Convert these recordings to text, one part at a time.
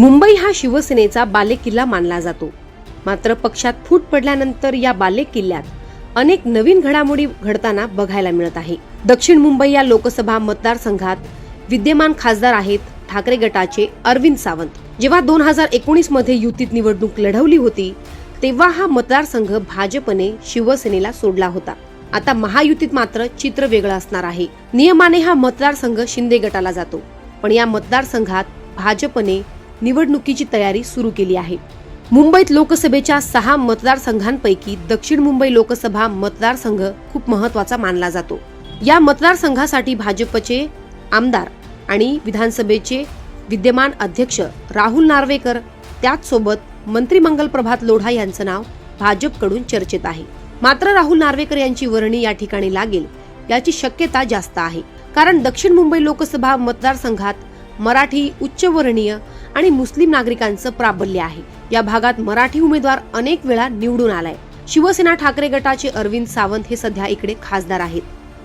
मुंबई हा शिवसेनेचा बालेकिल्ला मानला जातो. मात्र पक्षात फूट पडल्यानंतर या बालेकिल्ल्यात अनेक नवीन घडामोडी घडताना बघायला मिळत आहे. दक्षिण मुंबई या लोकसभा मतदारसंघात विद्यमान खासदार आहेत ठाकरे गटाचे अरविंद सावंत. जेव्हा दोन हजार एकोणीसमध्ये युतीत निवडणूक लढवली होती तेव्हा हा मतदारसंघ भाजपने शिवसेनेला सोडला होता. आता महायुतीत मात्र चित्र वेगळं असणार आहे. नियमाने हा मतदारसंघ शिंदे गटाला जातो. पण या मतदारसंघात भाजपने निवडणुकीची तयारी सुरू केली आहे. मुंबईत लोकसभेच्या सहा मतदारसंघांपैकी दक्षिण मुंबई लोकसभा मतदारसंघ खूप महत्त्वाचा मानला जातो. या मतदारसंघासाठी भाजपचे आमदार आणि विधानसभेचे विद्यमान अध्यक्ष राहुल नार्वेकर त्याचसोबत मंत्रिमंगल प्रभात लोढा यांचं नाव भाजपकडून चर्चेत आहे. मात्र राहुल नार्वेकर यांची वर्णी या ठिकाणी लागेल याची शक्यता जास्त आहे. कारण दक्षिण मुंबई लोकसभा मतदारसंघात मराठी उच्चवर्णीय आणि मुस्लिम नागरिकांचं प्राबल्य आहे. या भागात मराठी उमेदवार अनेक वेळा निवडून आलाय. शिवसेना ठाकरे गटाचे अरविंद सावंत हे सध्या इकडे खासदार आहेत.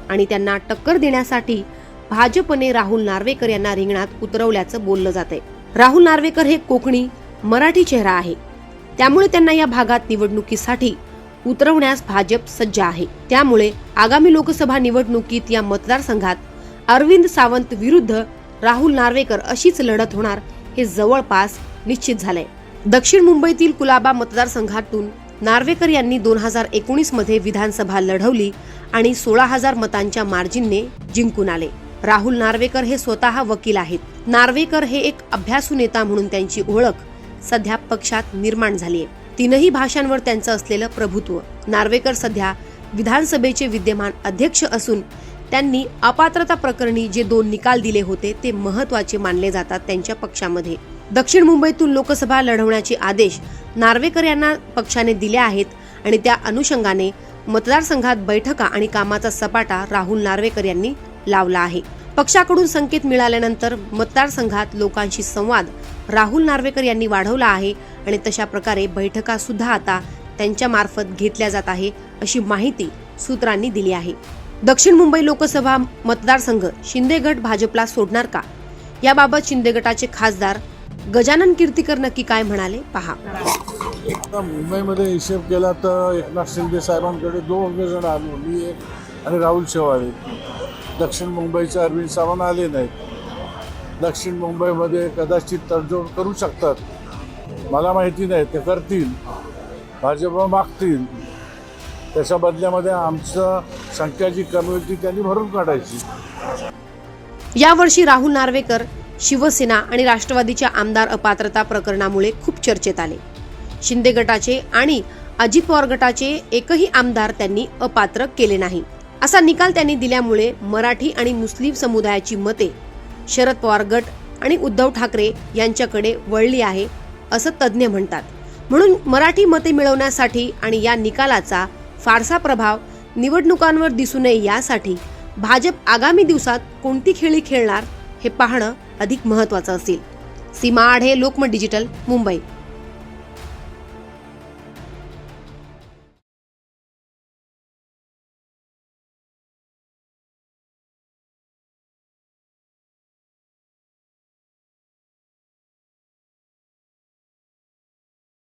आणि त्यांना टक्कर देण्यासाठी भाजपने राहुल नार्वेकर यांना रिंगणात उतरवल्याचं बोललं जात आहे राहुल नार्वेकर हे कोकणी मराठी चेहरा आहे. त्यामुळे त्यांना या भागात निवडणुकीसाठी उतरवण्यास भाजप सज्ज आहे. त्यामुळे आगामी लोकसभा निवडणुकीत या मतदारसंघात अरविंद सावंत विरुद्ध राहुल नार्वेकर अशीच लढत होणार हे जवळपास निश्चित झालंय. दक्षिण मुंबईतील कुलाबा मतदारसंघातून नार्वेकर यांनी दोन हजार एकोणीसमध्ये विधानसभा लढवली आणि सोळा हजार मतांच्या मार्जिनने जिंकून आले. राहुल नार्वेकर हे स्वतः वकील आहेत. नार्वेकर हे एक अभ्यासू नेता म्हणून त्यांची ओळख सध्या पक्षात निर्माण झाली आहे. तीनही भाषांवर त्यांचं असलेलं प्रभुत्व. नार्वेकर सध्या विधानसभेचे विद्यमान अध्यक्ष असून त्यांनी अपात्रता प्रकरणी जे दोन निकाल दिले होते ते महत्त्वाचे मानले जातात त्यांच्या पक्षामध्ये. दक्षिण मुंबईतून लोकसभा लढवण्याचे आदेश नार्वेकर यांना पक्षाने दिले आहेत आणि त्या अनुषंगाने मतदारसंघात बैठका आणि कामाचा सपाटा राहुल नार्वेकर यांनी लावला आहे. पक्षाकडून संकेत मिळाल्यानंतर मतदारसंघात लोकांशी संवाद राहुल नार्वेकर यांनी वाढवला आहे आणि तशा प्रकारे बैठका सुद्धा आता त्यांच्या मार्फत घेतल्या जात आहे अशी माहिती सूत्रांनी दिली आहे. दक्षिण मुंबई लोकसभा मतदारसंघ शिंदे गट भाजपला सोडणार का? याबाबत शिंदे गटाचे खासदार गजानन कीर्तीकर नक्की काय म्हणाले? पहा. आता मुंबईमध्ये हिशेब केला तर एकनाथ शिंदे साहेबांकडे दोन जण आलो. मी एक आणि राहुल शेवाळे. दक्षिण मुंबईचे अरविंद सावंत आले नाहीत. दक्षिण मुंबईमध्ये कदाचित तडजोड करू शकतात. मला माहिती नाही ते करतील. भाजप मागतील. त्याच्या बदल्यामध्ये आमचं संख्या जी कमी होती त्यांनी भरून काढायची. यावर्षी राहुल नार्वेकर शिवसेना आणि राष्ट्रवादीच्या आमदार अपात्रता प्रकरणामुळे खूप चर्चेत आले. शिंदे गटाचे आणि अजित पवार गटाचे एकही आमदार त्यांनी अपात्र केले नाही. असा निकाल त्यांनी दिल्यामुळे मराठी आणि मुस्लिम समुदायाची मते शरद पवार गट आणि उद्धव ठाकरे यांच्याकडे वळली आहे असं तज्ज्ञ म्हणतात. म्हणून मराठी मते मिळवण्यासाठी आणि या निकालाचा फारसा प्रभाव निवडणुकांवर दिसू नये यासाठी भाजप आगामी दिवसात कोणती खेळी खेळणार हे पाहणं अधिक महत्वाचं असेल. सीमा आढे लोकमत डिजिटल मुंबई.